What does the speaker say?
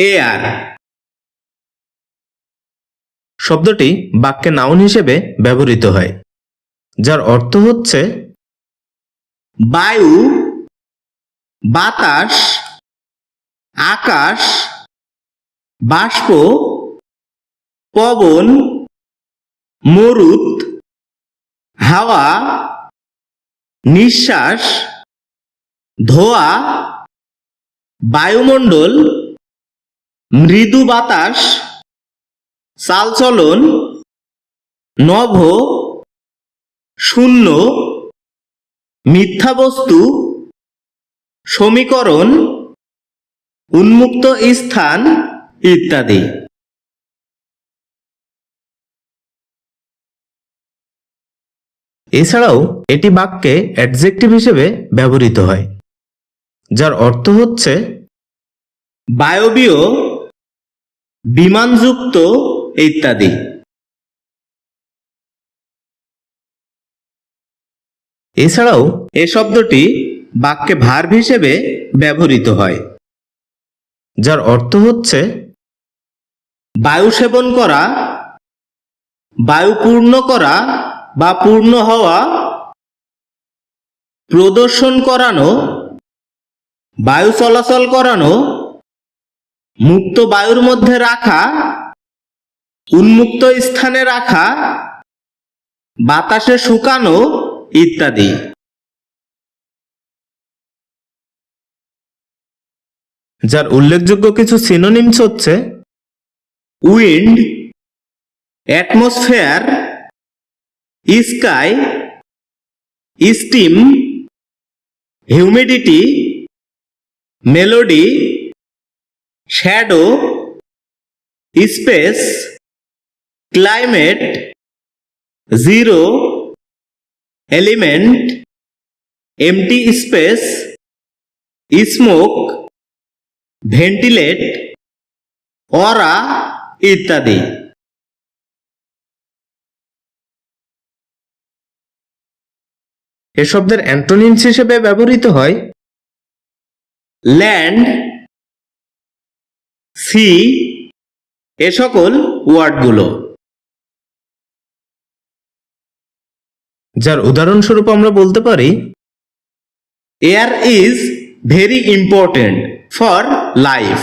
Air শব্দটি বাক্যে noun হিসেবে ব্যবহৃত হয়, যার অর্থ হচ্ছে বায়ু, বাতাস, আকাশ, বাষ্প, পবন মরুত হাওয়া, নিঃশ্বাস, ধোয়া, বায়ুমণ্ডল মৃদু বাতাস, চালচলন, নভ, শূন্য, মিথ্যা বস্তু, সমীকরণ, উন্মুক্ত স্থান ইত্যাদি। এছাড়াও এটি বাক্যে অ্যাডজেক্টিভ হিসেবে ব্যবহৃত হয়, যার অর্থ হচ্ছে বায়বীয় বিমানযুক্ত ইত্যাদি। এছাড়াও এ শব্দটি বাক্যে ভার্ব হিসেবে ব্যবহৃত হয়, যার অর্থ হচ্ছে বায়ু সেবন করা, বায়ু পূর্ণ করা বা পূর্ণ হওয়া, প্রদর্শন করানো, বায়ু চলাচল করানো মুক্ত বায়ুর মধ্যে রাখা, উন্মুক্ত স্থানে রাখা, বাতাসে শুকানো ইত্যাদি। যার উল্লেখযোগ্য কিছু সিনোনিমস হচ্ছে wind atmosphere sky steam humidity melody shadow space climate zero element empty space smoke ventilate aura ইত্যাদি। এ শব্দের অ্যান্টোনিমস হিসেবে ব্যবহৃত হয় ল্যান্ড সি এ সকল ওয়ার্ডগুলো। যার উদাহরণস্বরূপ আমরা বলতে পারি air is very important for life.